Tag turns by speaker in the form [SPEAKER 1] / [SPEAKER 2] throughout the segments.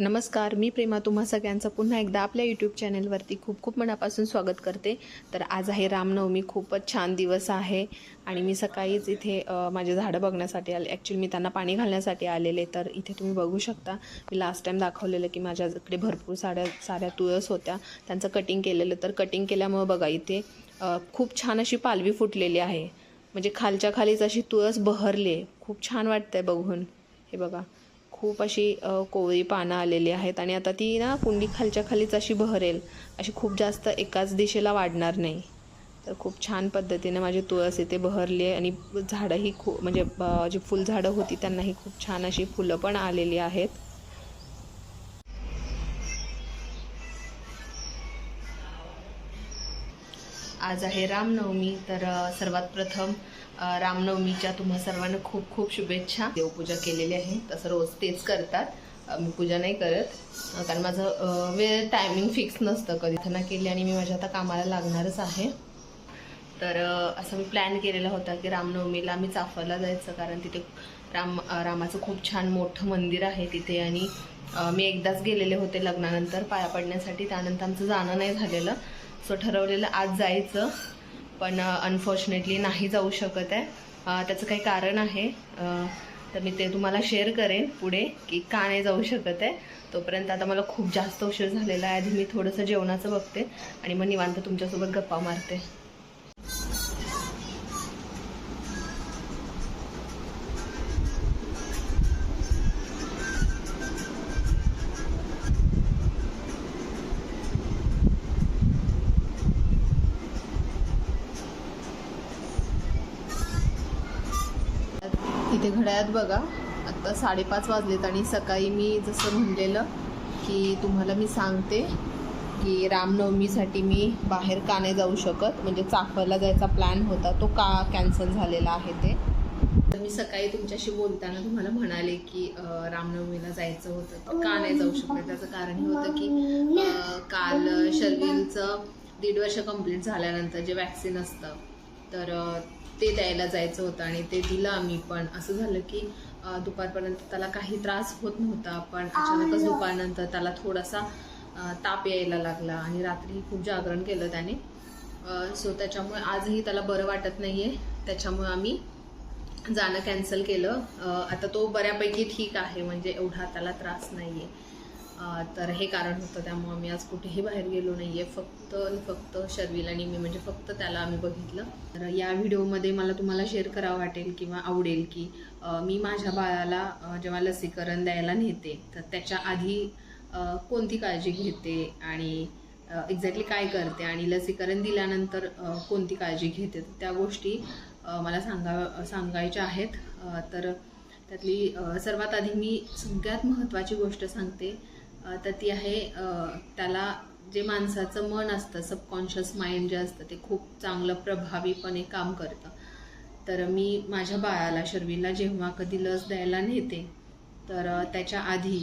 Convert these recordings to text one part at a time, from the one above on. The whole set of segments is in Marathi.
[SPEAKER 1] नमस्कार मी प्रेमा. तुम्हा सगळ्यांचं पुन्हा एकदा आपल्या यूट्यूब चॅनलवरती खूप खूप मनापासून स्वागत करते. तर आज आहे रामनवमी खूपच छान दिवस आहे. आणि मी सकाळीच इथे माझे झाडं बघण्यासाठी आले. ॲक्च्युली मी त्यांना पाणी घालण्यासाठी आलेले. तर इथे तुम्ही बघू शकता मी लास्ट टाईम दाखवलेलं की माझ्याकडे भरपूर साड्या साऱ्या तुळस होत्या. त्यांचं कटिंग केलेलं. तर कटिंग केल्यामुळं बघा इथे खूप छान अशी पालवी फुटलेली आहे. म्हणजे खालच्या खालीच अशी तुळस बहरली खूप छान वाटतंय बघून. हे बघा. खूप अशी कोवळी पानं आलेली आहेत आणि आता ती ना कुंडी खालच्या खालीच अशी बहरेल. अशी खूप जास्त एकाच दिशेला वाढणार नाही. तर खूप छान पद्धतीने माझी तुळस इथे बहरली आहे आणि झाडंही खूप म्हणजे जी फुलझाडं होती त्यांनाही खूप छान अशी फुलं पण आलेली आहेत. आज आहे रामनवमी तर सर्वात प्रथम रामनवमीच्या तुम्हा सर्वांना खूप खूप शुभेच्छा. देवपूजा केलेली आहे तसं रोज तेच करतात. मी पूजा नाही करत कारण माझं वेळ टायमिंग फिक्स नसतं कधी. ना केली आणि मी माझ्या आता कामाला लागणारच आहे. तर असं मी प्लॅन केलेला होता की रामनवमीला आम्ही चाफरला जायचं कारण तिथे राम रामाचं खूप छान मोठं मंदिर आहे तिथे. आणि मी एकदाच गेलेले होते लग्नानंतर पाया पडण्यासाठी. त्यानंतर आमचं जाणं नाही झालेलं. सो ठरवलेलं आज जायचं. पण अनफॉर्च्युनेटली नाही जाऊ शकत आहे. त्याचं काही कारण आहे. तर मी ते तुम्हाला शेअर करेन पुढे की का नाही जाऊ शकत आहे. तोपर्यंत आता मला खूप जास्त उशीर झालेला आहे. आधी मी थोडंसं जेवणाचं बघते आणि मग निवांत तुमच्यासोबत गप्पा मारते. इथे घड्याळात बघा. आत्ता साडेपाच वाजलेत आणि सकाळी मी जसं म्हणलेलं की तुम्हाला मी सांगते की रामनवमीसाठी मी बाहेर का नाही जाऊ शकत. म्हणजे चाफरला जायचा प्लॅन होता. तो का कॅन्सल झालेला आहे ते. तर मी सकाळी तुमच्याशी बोलताना तुम्हाला म्हणाले की रामनवमीला जायचं होतं. तर का नाही जाऊ शकत? त्याचं कारण हे होतं की काल शर्विलचं दीड वर्ष कंप्लीट झाल्यानंतर जे वॅक्सिन असतं तर ते द्यायला जायचं होतं आणि ते दिलं आम्ही पण. असं झालं की दुपारपर्यंत त्याला काही त्रास होत नव्हता पण अचानकच दुपारनंतर त्याला थोडासा ताप यायला लागला आणि रात्री खूप जागरण केलं त्याने. सो त्याच्यामुळे आजही त्याला बरं वाटत नाहीये. त्याच्यामुळे आम्ही जाणं कॅन्सल केलं. आता तो बऱ्यापैकी ठीक आहे म्हणजे एवढा त्याला त्रास नाहीये. अं, तर हे कारण होतं. त्यामुळे आम्ही आज कुठेही बाहेर गेलो नाही आहे फक्त आणि फक्त शर्विल आणि मी म्हणजे फक्त त्याला आम्ही बघितलं. तर या व्हिडिओमध्ये मला तुम्हाला शेअर करावं वाटेल किंवा आवडेल की मी माझ्या बाळाला जेव्हा लसीकरण द्यायला नेते तर त्याच्या आधी कोणती काळजी घेते आणि एक्झॅक्टली काय करते आणि लसीकरण दिल्यानंतर कोणती काळजी घेते तर त्या गोष्टी मला सांगा सांगायच्या आहेत. तर त्यातली सर्वात आधी मी सगळ्यात महत्त्वाची गोष्ट सांगते. तर ती आहे त्याला जे माणसाचं मन असतं सबकॉन्शियस माइंड जे असतं ते खूप चांगलं प्रभावीपणे काम करतं. तर मी माझ्या बाळाला शर्वीला जेव्हा कधी लस द्यायला नेते तर त्याच्या आधी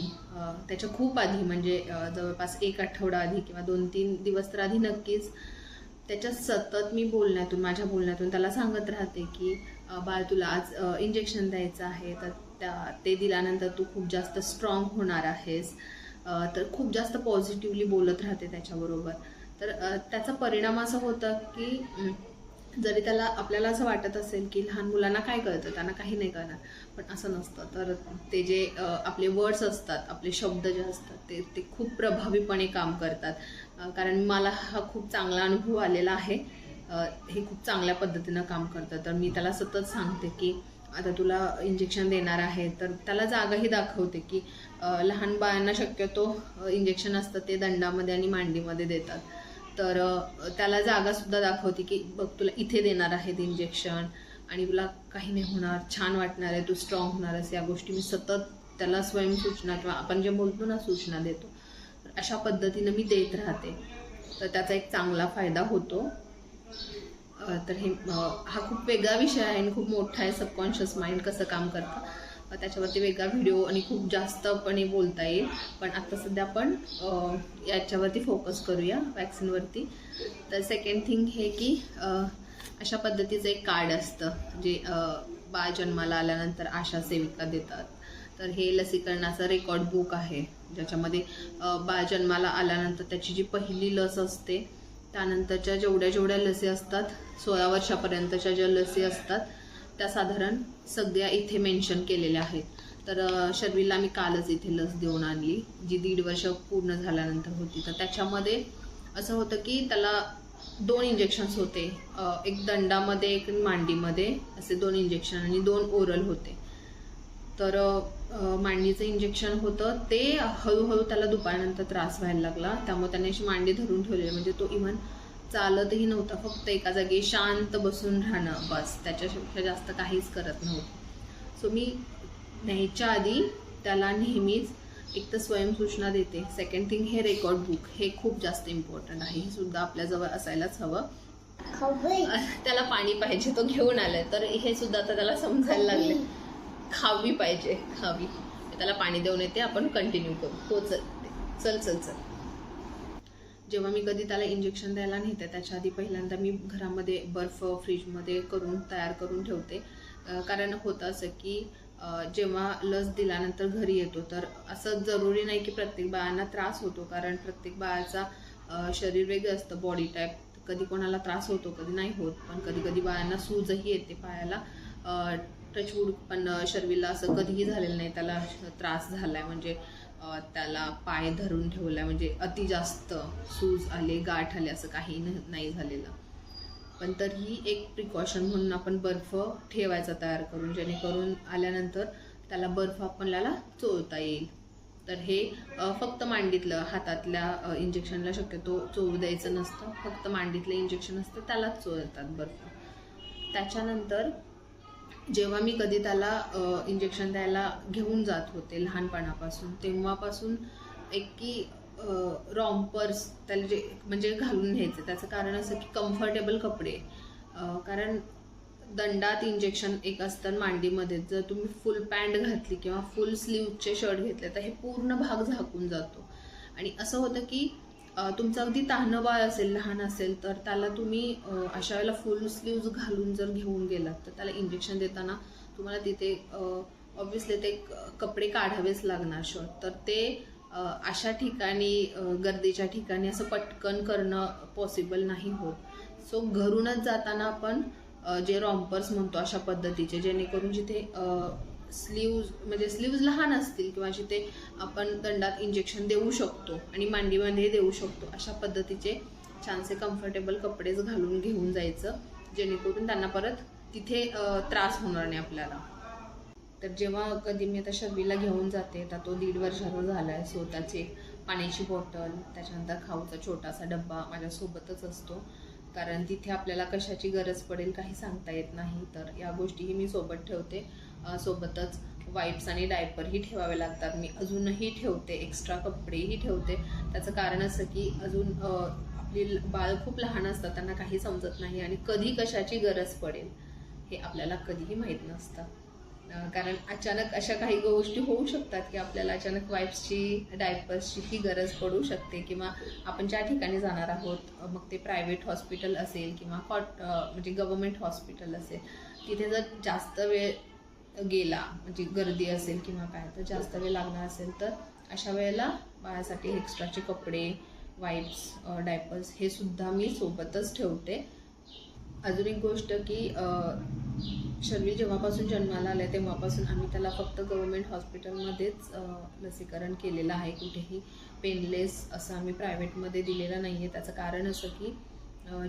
[SPEAKER 1] त्याच्या खूप आधी म्हणजे जवळपास एक आठवडा आधी किंवा दोन तीन दिवस तर आधी नक्कीच त्याच्या सतत मी बोलण्यातून माझ्या बोलण्यातून त्याला सांगत राहते की बाळ तुला आज इंजेक्शन द्यायचं आहे तर त्या ते दिल्यानंतर तू खूप जास्त स्ट्रॉंग होणार आहेस. तर खूप जास्त पॉझिटिव्हली बोलत राहते त्याच्याबरोबर. तर त्याचा परिणाम असा होता की जरी त्याला आपल्याला असं वाटत असेल की लहान मुलांना काय कळतं त्यांना काही नाही कळणार पण असं नसतं. तर ते जे आपले वर्ड्स असतात आपले शब्द जे असतात ते ते खूप प्रभावीपणे काम करतात. कारण मला हा खूप चांगला अनुभव आलेला आहे. हे खूप चांगल्या पद्धतीनं काम करतं. तर मी त्याला सतत सांगते की आता तुला इंजेक्शन देणार आहे तर त्याला जागाही दाखवते की लहान बाळांना शक्यतो इंजेक्शन असतं ते दंडामध्ये आणि मांडीमध्ये देतात. तर त्याला जागासुद्धा दाखवते की बघ तुला इथे देणार आहेत इंजेक्शन आणि तुला काही नाही होणार छान वाटणार आहे तू स्ट्रॉंग होणार आहेस या गोष्टी मी सतत त्याला स्वयंसूचना किंवा आपण जे बोलतो ना सूचना देतो. तर अशा पद्धतीनं मी देत राहते. तर त्याचा एक चांगला फायदा होतो. तर हे हा खूप वेगळा विषय आहे आणि खूप मोठा आहे सबकॉन्शियस माइंड कसं काम करतं. त्याच्यावरती वेगळा व्हिडिओ आणि खूप जास्तपणे बोलता येईल. पण आता सध्या आपण याच्यावरती फोकस करूया वॅक्सिनवरती तर सेकंड थिंग हे की अशा पद्धतीचं एक कार्ड असतं जे बाळ जन्माला आल्यानंतर आशा सेविका देतात. तर हे लसीकरणाचं रेकॉर्ड बुक आहे ज्याच्यामध्ये बाळ जन्माला आल्यानंतर त्याची जी पहिली लस असते त्यानंतरच्या जेवढ्या जेवढ्या लसी असतात सोळा वर्षापर्यंतच्या ज्या लसी असतात त्या साधारण सगळ्या इथे मेन्शन केलेल्या आहेत. तर शर्वीला मी आम्ही कालच इथे लस देऊन आणली जी दीड वर्ष पूर्ण झाल्यानंतर होती. तर त्याच्यामध्ये असं होतं की त्याला दोन इंजेक्शन्स होते. एक दंडामध्ये एक मांडीमध्ये असे दोन इंजेक्शन आणि दोन ओरल होते. तर मांडीचं इंजेक्शन होतं. ते हळूहळू त्याला दुपारनंतर त्रास व्हायला लागला. त्यामुळे त्याने अशी मांडी धरून ठेवली म्हणजे तो इव्हन चालतही नव्हता. फक्त एका जागी शांत बसून राहणं बस. त्याच्यापेक्षा जास्त काहीच करत नव्हतं. सो मी न्यायच्या आधी त्याला नेहमीच एक तर स्वयंसूचना देते. सेकंड थिंग हे रेकॉर्ड बुक हे खूप जास्त इम्पॉर्टंट आहे. हे सुद्धा आपल्याजवळ असायलाच हवं. त्याला पाणी पाहिजे तो घेऊन आलाय. तर हे सुद्धा आता त्याला समजायला लागले खावी पाहिजे खावी. त्याला पाणी देऊन येते आपण कंटिन्यू करू. हो चल. चल चल चल. जेव्हा मी कधी त्याला इंजेक्शन द्यायला नेते त्याच्या आधी पहिल्यांदा मी घरामध्ये बर्फ फ्रीजमध्ये करून तयार करून ठेवते. कारण होतं असं की जेव्हा लस दिल्यानंतर घरी येतो तर असं जरुरी नाही की प्रत्येक बाळांना त्रास होतो. कारण प्रत्येक बाळाचा शरीर वेगळं असतं. बॉडी टाईप कधी कोणाला त्रास होतो कधी नाही होत. पण कधी कधी बाळांना सूजही येते पायाला. टचवूड पण शर्वीला असं कधीही झालेलं नाही. त्याला त्रास झाला आहे म्हणजे त्याला पाय धरून ठेवलाय. म्हणजे अति जास्त सूज आले गाठ आले असं काही न- नाही झालेलं. पण तरीही एक प्रिकॉशन म्हणून आपण बर्फ ठेवायचा तयार करून जेणेकरून आल्यानंतर त्याला बर्फ आपल्याला चोळता येईल. तर हे फक्त मांडीतलं हातातल्या इंजेक्शनला शक्यतो चोळू द्यायचं नसतं. फक्त मांडीतलं इंजेक्शन असतं त्यालाच चोळतात बर्फ. त्याच्यानंतर जेव्हा मी कधी त्याला इंजेक्शन द्यायला घेऊन जात होते लहानपणापासून तेव्हापासून एक की रॉम्पर्स त्याला जे म्हणजे घालून घ्यायचे. त्याचं कारण असं की कम्फर्टेबल कपडे. कारण दंडात इंजेक्शन एक असतं मांडीमध्ये. जर तुम्ही फुल पॅन्ट घातली किंवा फुल स्लीवचे शर्ट घेतले तर हे पूर्ण भाग झाकून जातो. आणि असं होतं की तुमचं अगदी तान्हं बाळ असेल लहान असेल तर त्याला तुम्ही अशा वेळेला फुल स्लीव्ज घालून जर घेऊन गेलात तर त्याला इंजेक्शन देताना तुम्हाला तिथे ऑब्व्हियसली ते कपडे काढावेच लागणार शॉर्ट तर ते अशा ठिकाणी गर्दीच्या ठिकाणी असं पटकन करणं पॉसिबल नाही होत. सो घरूनच जाताना आपण जे रॉम्पर्स म्हणतो अशा पद्धतीचे जेणेकरून जिथे स्लीव्ज म्हणजे स्लीव्ज लहान असतील किंवा अशी ते आपण दंडात इंजेक्शन देऊ शकतो आणि मांडीमध्ये देऊ शकतो अशा पद्धतीचे छानसे कम्फर्टेबल कपडेच घालून घेऊन जायचं जेणेकरून त्यांना परत तिथे त्रास होणार नाही आपल्याला. तर जेव्हा कधी मी आता शर्वीला घेऊन जाते तर तो दीड वर्षाचा झाला आहे स्वतःचे पाण्याची बॉटल त्याच्यानंतर खाऊचा छोटासा डब्बा माझ्यासोबतच असतो. कारण तिथे आपल्याला कशाची गरज पडेल काही सांगता येत नाही तर या गोष्टीही मी सोबत ठेवते. सोबतच वाईप्स आणि डायपरही ठेवावे लागतात. मी अजूनही ठेवते एक्स्ट्रा कपडेही ठेवते. त्याचं कारण असं की अजून आपली बाळ खूप लहान असतात त्यांना काही समजत नाही आणि कधी कशाची गरज पडेल हे आपल्याला कधीही माहीत नसतं. कारण अचानक अशा काही गोष्टी होऊ शकतात की आपल्याला अचानक वाईप्सची डायपर्सची ही गरज पडू शकते किंवा आपण ज्या ठिकाणी जाणार आहोत मग ते प्रायव्हेट हॉस्पिटल असेल किंवा कॉट म्हणजे गव्हर्मेंट हॉस्पिटल असेल तिथे जर जास्त वेळ गेला म्हणजे गर्दी असेल किंवा काय तर जास्त वेळ लागणार असेल तर अशा वेळेला बाळासाठी एक्स्ट्राचे कपडे वाईप्स डायपर्स हे सुद्धा मी सोबतच ठेवते. अजून एक गोष्ट की शर्वी जेव्हापासून जन्माला आले तेव्हापासून आम्ही त्याला फक्त गव्हर्मेंट हॉस्पिटलमध्येच लसीकरण केलेलं आहे. कुठेही पेनलेस असं आम्ही प्रायव्हेटमध्ये दिलेलं नाही आहे त्याचं कारण असं की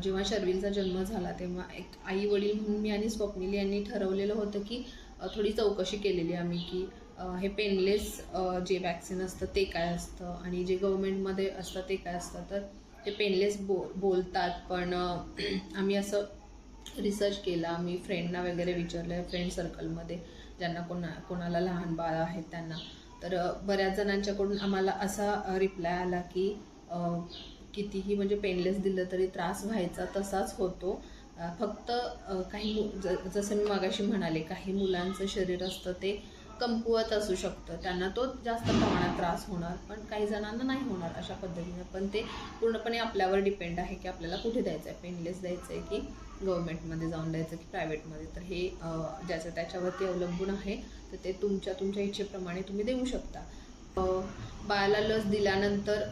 [SPEAKER 1] जेव्हा शर्विलचा जन्म झाला तेव्हा एक आई वडील म्हणून मी आणि स्वप्नील यांनी ठरवलेलं होतं की थोडी चौकशी केलेली आम्ही की हे पेनलेस जे वॅक्सिन असतं ते काय असतं आणि जे गव्हर्मेंटमध्ये असतं ते काय असतं. तर ते पेनलेस बो बोलतात. पण आम्ही असं रिसर्च केला. आम्ही फ्रेंडना वगैरे विचारलं फ्रेंड सर्कलमध्ये ज्यांना कोणा कोणाला लहान बाळ आहेत त्यांना. तर बऱ्याच जणांच्याकडून आम्हाला असा रिप्लाय आला की कितीही म्हणजे पेनलेस दिलं तरी त्रास व्हायचा तसाच होतो. फक्त काही मु ज- जसं मी मागाशी म्हणाले काही मुलांचं शरीर असतं ते कमकुवत असू शकतं. त्यांना तो जास्त प्रमाणात त्रास होणार पण काही जणांना नाही होणार अशा पद्धतीने. पण ते पूर्णपणे आपल्यावर डिपेंड आहे की आपल्याला कुठे द्यायचं आहे पेनलेस द्यायचं आहे की गव्हर्मेंटमध्ये जाऊन द्यायचं की प्रायव्हेटमध्ये तर हे ज्याचं त्याच्यावरती अवलंबून आहे तर ते तुमच्या तुमच्या इच्छेप्रमाणे तुम्ही देऊ शकता. बाळाला लस दिल्यानंतर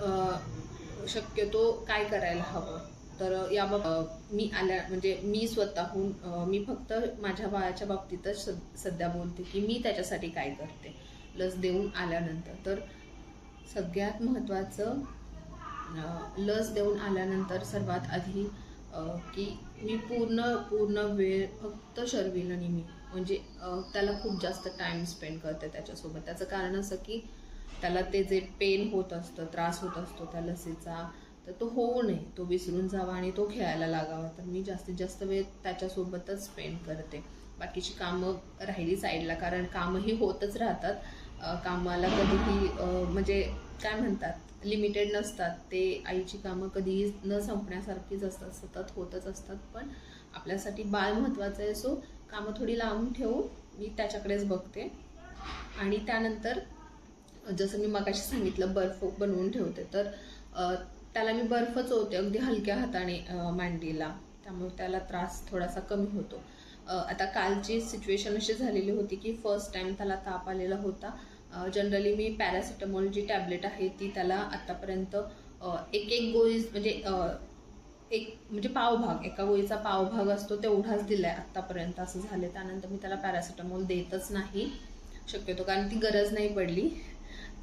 [SPEAKER 1] शक्यतो काय करायला हवं? तर याबाबत मी आल्या म्हणजे मी स्वतःहून मी फक्त माझ्या बाळाच्या बाबतीतच सध्या बोलते की मी त्याच्यासाठी काय करते. लस देऊन आल्यानंतर. तर सगळ्यात महत्त्वाचं लस देऊन आल्यानंतर सर्वात आधी की मी पूर्ण पूर्ण वेळ फक्त शर्विल आणि मी म्हणजे त्याला खूप जास्त टाईम स्पेंड करते त्याच्यासोबत. त्याचं कारण असं की त्याला ते जे पेन होत असतं त्रास होत असतो त्या लसीचा तर तो होऊ नये तो विसरून जावा आणि तो खेळायला लागावा. तर मी जास्तीत जास्त वेळ त्याच्यासोबतच स्पेंड करते. बाकीची कामं राहिली साईडला कारण कामंही होतच राहतात. कामाला कधीही म्हणजे काय म्हणतात लिमिटेड नसतात. ते आईची कामं कधीही न संपण्यासारखीच असतात सतत होतच असतात. पण आपल्यासाठी बाळ महत्त्वाचं आहे सो कामं थोडी लावून ठेवून मी त्याच्याकडेच बघते. आणि त्यानंतर जसं मी मगाशी सांगितलं बर्फ बनवून ठेवते. तर त्याला मी बर्फ चोळते अगदी हलक्या हाताने मांडीला. त्यामुळे त्याला त्रास थोडासा कमी होतो. आता कालची सिच्युएशन अशी झालेली होती की फर्स्ट टाइम त्याला ताप आलेला होता. जनरली मी पॅरासिटामॉल जी टॅबलेट आहे ती त्याला आत्तापर्यंत एक एक गोळी म्हणजे एक म्हणजे पावभाग एका गोळीचा पावभाग असतो तेवढाच दिलाय आत्तापर्यंत असं झालं त्यानंतर मी त्याला पॅरासिटामॉल देतच नाही. शक्यतो कारण ती गरज नाही पडली.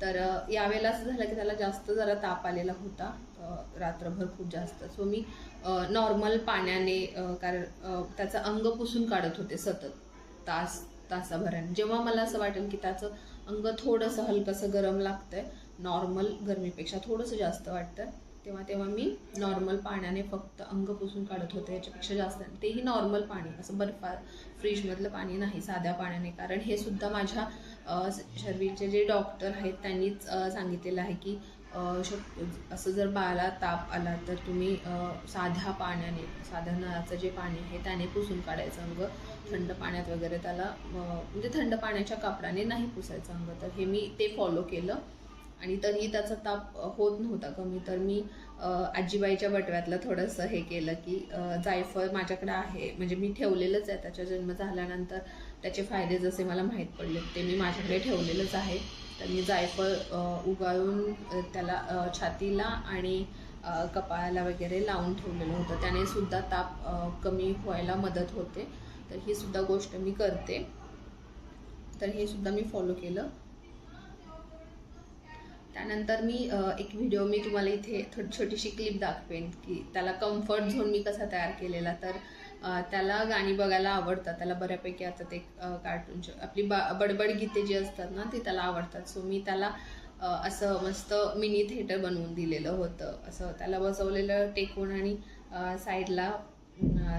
[SPEAKER 1] तर यावेळेला असं झालं की त्याला जास्त जरा ताप आलेला होता. रात्रभर खूप जास्त. सो मी नॉर्मल पाण्याने कारण त्याचं अंग पुसून काढत होते सतत. तास तासाभराने. जेव्हा मला असं वाटेल की त्याचं अंग थोडंसं हलकंसं गरम लागतंय नॉर्मल गरमीपेक्षा थोडंसं जास्त वाटतं तेव्हा तेव्हा मी नॉर्मल पाण्याने फक्त अंग पुसून काढत होते याच्यापेक्षा जास्त तेही नॉर्मल पाणी असं बर्फा फ्रीजमधलं पाणी नाही साध्या पाण्याने. कारण हे सुद्धा माझ्या शरीरचे जे डॉक्टर आहेत त्यांनीच सांगितलेलं आहे की शक असं जर बाळाला ताप आला तर तुम्ही साध्या पाण्याने साध्या नळाचं जे पाणी आहे त्याने पुसून काढायचं अंग. थंड पाण्यात वगैरे त्याला म्हणजे थंड पाण्याच्या कापडाने नाही पुसायचं अंग. तर हे मी ते फॉलो केलं. आणि तरीही त्याचा ताप होत नव्हता कमी. तर मी आजीबाईच्या बटव्यातलं थोडंसं हे केलं की जायफळ माझ्याकडे आहे. म्हणजे मी ठेवलेलंच आहे. त्याचा जन्म झाल्यानंतर त्याचे फायदे जसे मला माहीत पडले ते मी माझ्याकडे ठेवलेलंच आहे. तर मी जायफळ उगाळून त्याला छातीला आणि कपाळाला वगैरे लावून ठेवलेलं होतं. त्याने सुद्धा ताप कमी व्हायला मदत होते. तर ही सुद्धा गोष्ट मी करते. तर हे सुद्धा मी फॉलो केलं. त्यानंतर मी एक व्हिडिओ मी तुम्हाला इथे थोडी छोटीशी क्लिप दाखवेन की त्याला कम्फर्ट झोन मी कसा तयार केलेला. तर त्याला गाणी बघायला आवडतात. त्याला बऱ्यापैकी आता ते कार्टूनचे आपली बा बडबड गीते जी असतात ना ती त्याला आवडतात. सो मी त्याला असं मस्त मिनी थिएटर बनवून दिलेलं होतं. असं त्याला बसवलेलं टेकून आणि साईडला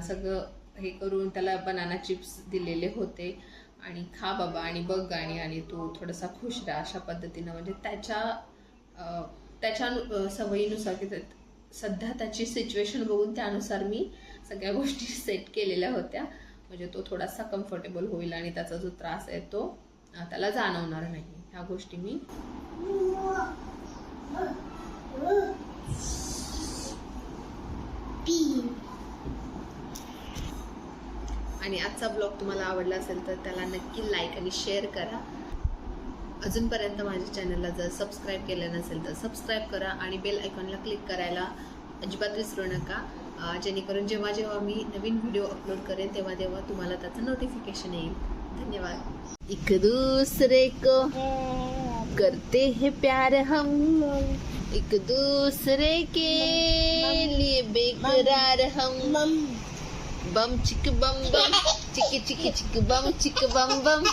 [SPEAKER 1] सगळं हे करून त्याला बनाना चिप्स दिलेले होते. आणि खा बाबा आणि बघ गाणी आणि तू थोडासा खुश राहा अशा पद्धतीनं. म्हणजे त्याच्या त्याच्या सवयीनुसार की त्या- सध्या त्याची सिच्युएशन बघून त्यानुसार मी सगळ्या गोष्टी सेट केलेल्या होत्या. म्हणजे तो थोडासा कम्फर्टेबल होईल आणि त्याचा जो त्रास आहे तो त्याला जाणवणार नाही. ह्या गोष्टी मी आणि आजचा ब्लॉग तुम्हाला आवडला असेल तर त्याला नक्की लाईक आणि शेअर करा. अजूनपर्यंत माझ्या चॅनलला जर सबस्क्राईब केलं नसेल तर सबस्क्राईब करा आणि बेल आयकॉनला क्लिक करायला अजिबात विसरू नका. जेणेकरून जेव्हा जेव्हा मी नवीन व्हिडिओ अपलोड करेन तेव्हा तेव्हा तुम्हाला त्याचं नोटिफिकेशन येईल. धन्यवाद. एक दूसरे को करते हैं प्यार हम एक दूसरे के लिए बेकरार हम बम चिक बम बम चिक चिक चिक बम चिक बम बम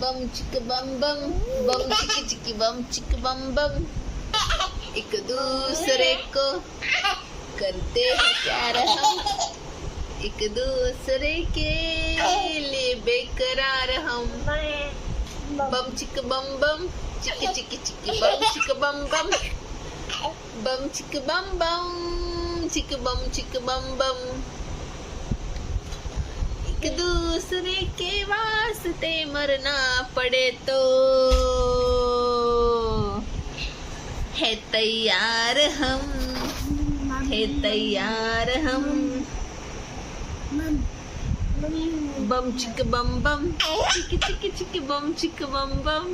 [SPEAKER 1] बम चिक बम बम बम चिक चिक बम चिक बम बम एक दूसरे को करते हैं प्यार हम एक दूसरे के लिए बेकरार हम बम चिक बम बम चिक चिक चिक बम चिक बम बम बम चिक बम बम चिक बम चिक बम बम एक दूसरे के वास्ते मरना पड़े तो। है तैयार हम, है तैयार हम। बम चिक बम बम, चिक चिक चिक बम चिक बम बम।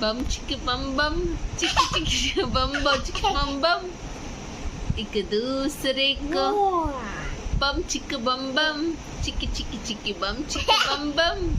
[SPEAKER 1] बम चिक बम बम, चिक चिक बम बम, चिक बम बम। एक दूसरे को bum, chicka bum bum, chicky chicky chicky bum, chicka bum bum.